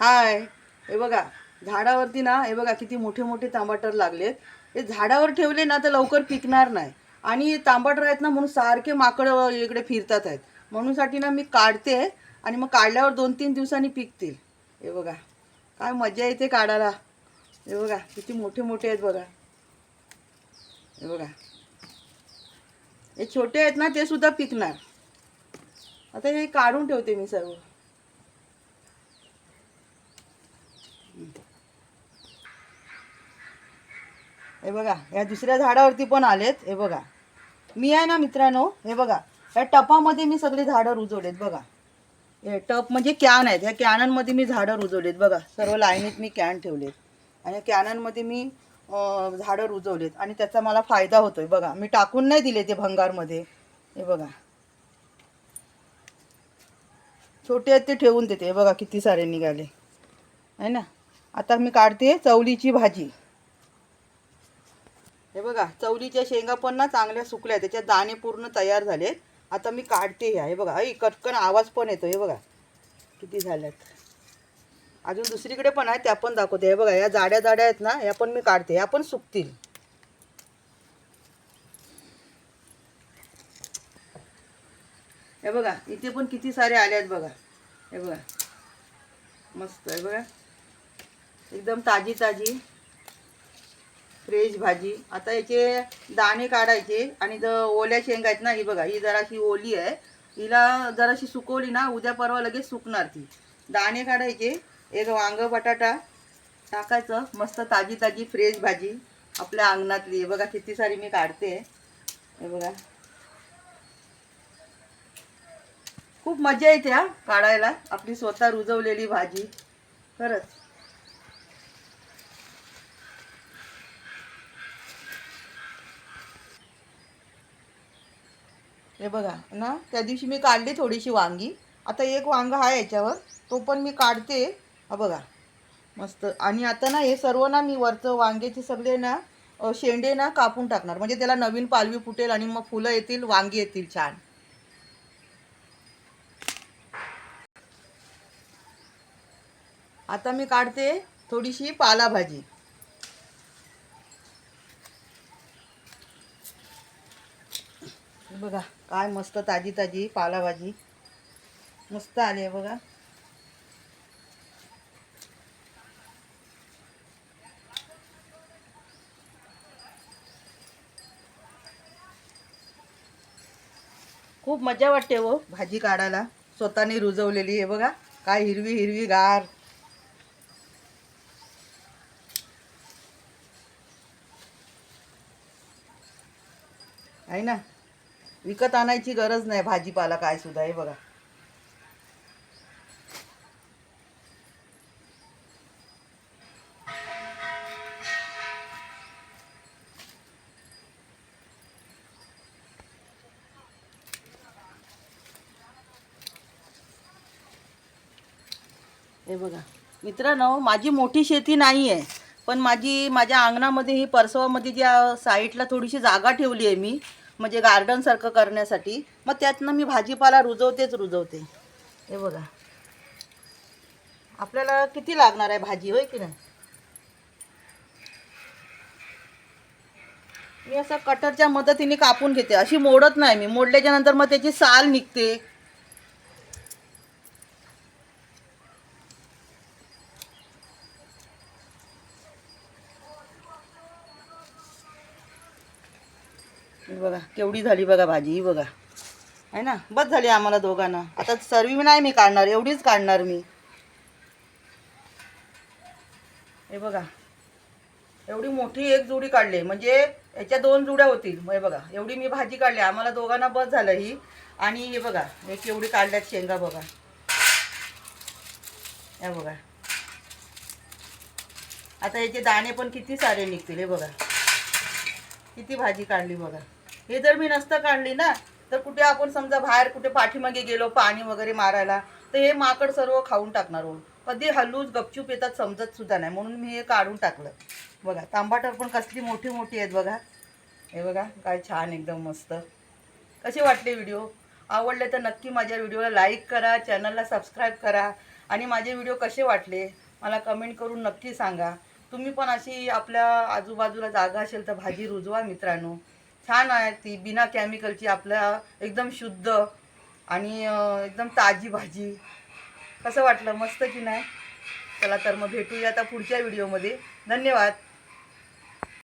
हाय. हे बघा झाडावरती ना हे बघा किती मोठे मोठे तांबाटर लागलेत. हे झाडावर ठेवले ना तर लवकर पिकणार नाही. आणि तांबाटर आहेत ना म्हणून सारखे माकड इकडे फिरतात आहेत. म्हणूनसाठी ना मी काढते आणि मग काढल्यावर दोन तीन दिवसांनी पिकतील. हे बघा काय मजा येते काढायला. हे बघा किती मोठे मोठे आहेत बघा. हे बघा. हे छोटे आहेत ना ते सुद्धा पिकणार. आता हे काढून ठेवते मी सर्व. हे बघा या दुसऱ्या झाडावरती पण आलेत हे बघा. मी आहे ना मित्रांनो हे बघा या टपामध्ये मी सगळी झाडं रुजवलेत बघा. हे टप म्हणजे कॅन आहेत ह्या कॅनांमध्ये मी झाडं रुजवलेत बघा. सर्व लाईनीत मी कॅन ठेवलेत. आणि या कॅनांमध्ये मी झाडं रुजवलेत. आणि त्याचा मला फायदा होतोय बघा. मी टाकून नाही दिले ते भंगारमध्ये. हे बघा. छोटे आहेत ते ठेवून देते हे बघा किती सारे निघाले. आहे ना? आता मी काढते चवलीची भाजी. हे बघा चवलीच्या शेंगा पण ना चांगल्या सुकल्या त्याच्यात दाणे पूर्ण तयार झालेत आता मी काढते ह्या हे बघा आई कटकन आवाज पण येतो हे बघा. किती झाल्यात. अजून दुसरीकडे पण आहे त्या पण दाखवते. हे बघा या जाड्या जाड्या आहेत ना या पण मी काढते या पण सुकतील. हे बघा इथे पण किती सारे आले आहेत बघा. हे बघा. मस्त आहे बघा. एकदम ताजी ताजी फ्रेश भाजी. आता याचे दाणे काढायचे आणि जर ओल्या शेंगा आहेत ना ही बघा ही जराशी ओली आहे. हिला जराशी सुकवली ना उद्या परवा लगेच सुकणार ती. दाणे काढायचे एक वांग बटाटा टाकायचं मस्त ताजी ताजी फ्रेश भाजी. आपल्या अंगणातली बघा किती सारी मी काढते. हे बघा. खूप मजा येते हा काढायला. आपली स्वतः रुजवलेली भाजी. खरंच. हे बघा ना त्या दिवशी मी काढली थोडीशी वांगी. आता एक वांग आहे याच्यावर तो पण मी काढते. हा बघा मस्त. आणि आता ना हे सर्व ना मी वरचं वांग्याचे सगळे ना शेंडे ना कापून टाकणार. म्हणजे त्याला नवीन पालवी फुटेल आणि मग फुलं येतील वांगी येतील छान. आता मी काढते थोडीशी पालाभाजी. बघा काय मस्त ताजी ताजी पालाभाजी. मस्त आली आहे बघा. खूप मजा वाटते हो भाजी काढायला. स्वतःने रुजवलेली आहे बघा. काय हिरवी हिरवी गार. आहे ना? विकत आणायची गरज नाही भाजीपाला काय सुद्धा हे बघा. हे बघा. मित्रांनो माझी मोठी शेती नाही आहे पण माझी माझ्या अंगणामध्ये ही परसवामध्ये ज्या साईडला थोडीशी जागा ठेवली आहे मी म्हणजे गार्डनसारखं करण्यासाठी. मग त्यातनं मी भाजीपाला रुजवतेच रुजवते. हे बघा. आपल्याला किती लागणार आहे भाजी होय की नाही? मी असं कटरच्या मदतीने कापून घेते. अशी मोडत नाही मी. मोडल्याच्या नंतर मग त्याची साल निघते. बघा केवढी झाली बघा भाजी ही बघा. आहे ना? बस झाली आम्हाला दोघांना. आता सर्व नाही मी काढणार एवढीच काढणार मी. हे बघा. एवढी मोठी एक जुडी काढली म्हणजे याच्या दोन जुड्या होतील. मग हे बघा एवढी मी भाजी काढली आम्हाला दोघांना बस झालं ही. आणि हे बघा हे केवढी काढल्यात शेंगा बघा. या बघा. आता याचे दाणे पण किती सारे निघतील हे बघा. किती भाजी काढली बघा. हे जर मी नसतं काढली ना तर कुठे आपण समजा बाहेर कुठे पाठीमागे गेलो पाणी वगैरे मारायला तर हे माकड सर्व खाऊन टाकणार हो. कधी हल्लूच गपचूप येतात समजत सुद्धा नाही. म्हणून मी हे काढून टाकलं. बघा तांबाटर पण कसली मोठी मोठी आहेत बघा. हे बघा काय छान एकदम मस्त. कसे वाटले व्हिडिओ? आवडले तर नक्की माझ्या व्हिडिओला लाईक करा चॅनलला सबस्क्राईब करा. आणि माझे व्हिडिओ कसे वाटले मला कमेंट करून नक्की सांगा. तुम्ही पण अशी आपल्या आजूबाजूला जागा असेल तर भाजी रुजवा मित्रांनो. छान आहे ती बिना केमिकलची आपल्या एकदम शुद्ध आणि एकदम ताजी भाजी. कसं वाटलं? मस्त की नाही? चला तर मग भेटूया आता पुढच्या व्हिडिओमध्ये धन्यवाद.